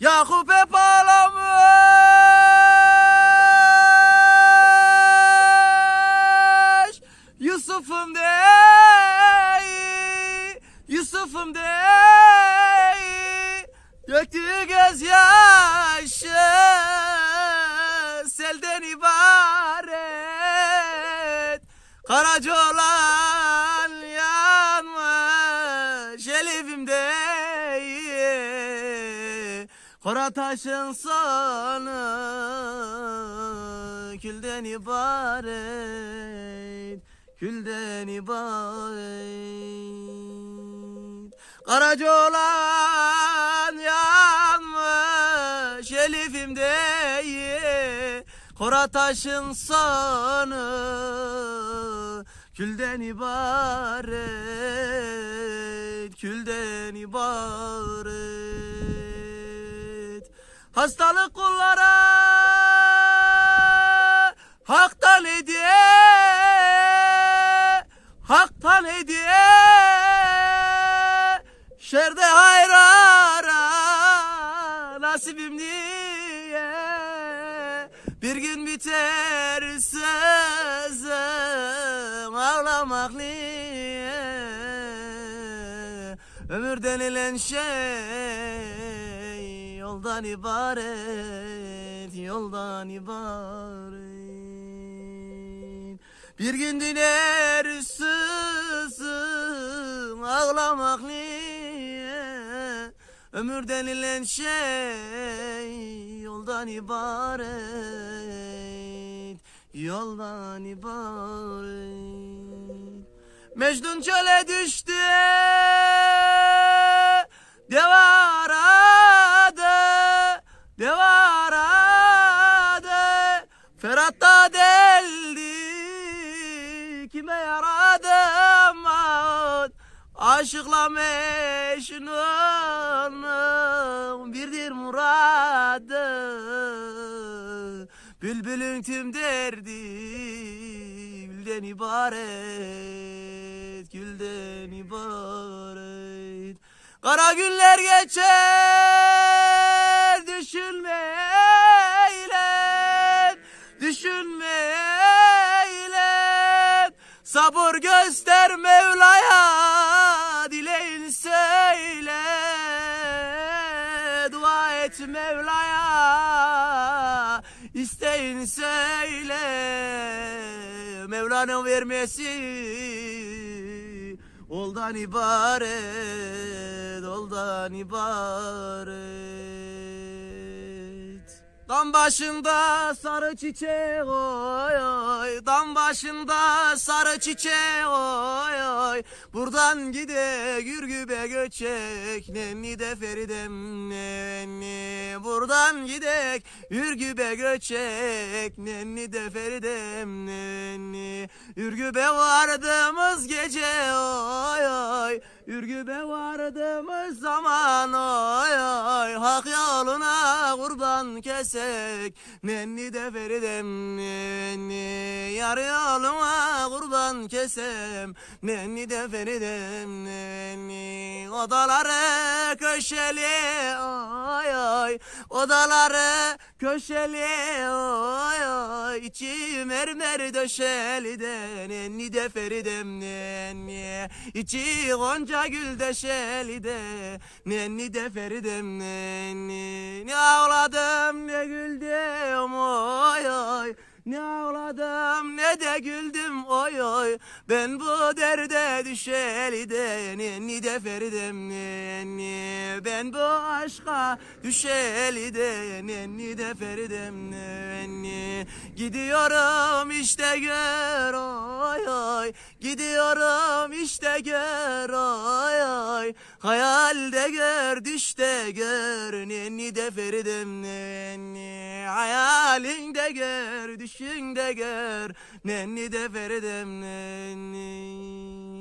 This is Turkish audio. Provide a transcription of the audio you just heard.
Yakup hep ağlamış. Yusuf'um değil Yusuf'um değil Döktüğü gözyaşı Selden ibaret. Karaca olan yanmış Elif'im değil Kora taşın sonu Külden ibaret Külden ibaret. Karaca olan yanmış Elif'im değil. Kora taşın sonu Külden ibaret Külden ibaret Hastalık kullara Haktan hediye. Haktan hediye. Şerde hayrara Nasibim diye Bir gün biter sözüm Ağlamak niye? Ömür denilen şey Yoldan ibaret Yoldan ibaret. Bir gün diner sızım Ağlamak niye? Ömür denilen şey Yoldan ibaret Yoldan ibaret. Mecnun çöle düştü Dev aradı Ferhat da deldi Kime yaradım ah, Aşıkla Mecnun'un Birdir muradı. Bülbülün tüm derdi Gülden ibaret Gülden ibaret. Kara günler geçer Sabır göster Mevla'ya Dileğin söyle. Dua et Mevla'ya İsteğin söyle. Mevla'nın vermesi Oldan ibaret Oldan ibaret Dam başında sarı çiçek oy oy. Dam başında sarı çiçek oy oy. Buradan gide gürgübe göçek Nenni de Feridem nenni Buradan gidek Ürgübe göçek Nenni de Feridem nenni Ürgübe vardığımız gece oy oy Ürgübe vardığımız zaman oy oy Hak yoluna kurban kesek. Nenni de Feridem nenni Yar yoluna kurban kesem. Nenni de Feridem nenni Odaları köşeli oy oy Odaları köşeli oy oy. İçi mermer döşeli de Nenni de Feridem nenni. İçi gonca gül deşeli de Nenni de Feridem nenni. Ne ağladım ne güldüm oy oy. Ne ağladım ne de güldüm oy oy. Ben bu derde düşeli de nenni de Feridem nenni. Ben bu aşka düşeli de nenni de Feridem nenni. Gidiyorum işte gör oy oy Gidiyorum işte gör oy oy Hayalde gör düşte gör Nenni de Feridem nenni Hayalinde gör düşünde gör Nenni de Feridem nenni